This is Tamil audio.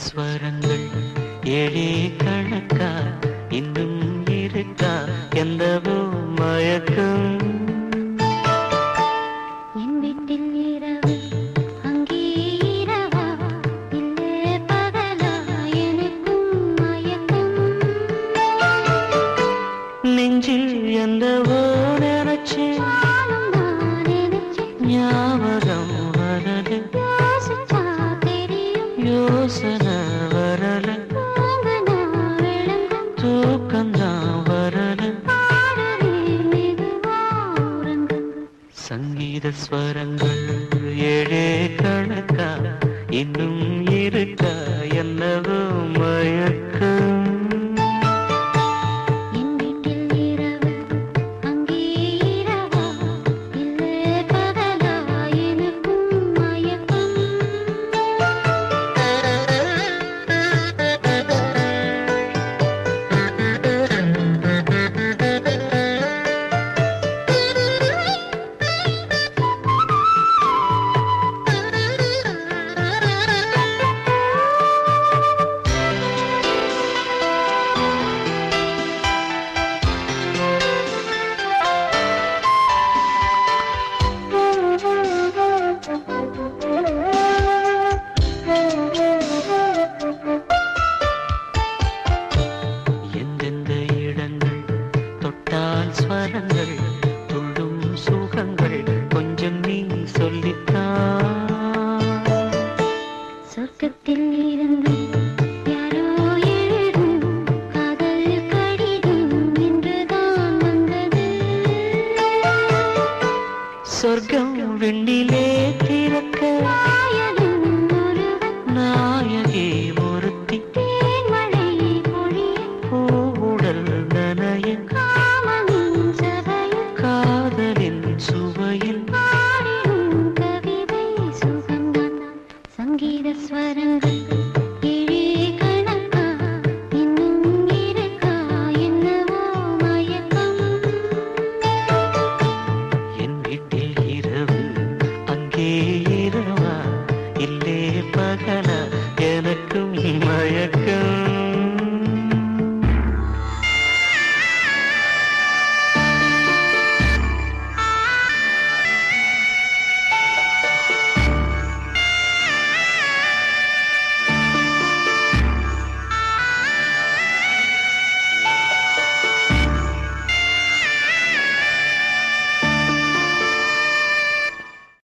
ஸ்வரங்கள் ஏழே கணக்கா? இன்னும் இருக்கா? எந்தவோ மயக்கம். என் வீட்டில் இரவு அங்கே இரவா? இல்லே பகலா? எனக்கும் மயக்கம். நெஞ்சில் எந்தவோ நினைச்சு ஞாபகம் யோசனை சங்கீத ஸ்வரங்கள் ஏழே கணக்கா இன்னும் சொர்க்கம் திறக்க. நாயகே ஒருத்தி பூவுடல் நனைய காதலின் சுவையில். கவிதை சங்கீத ஸ்வரங்கள்.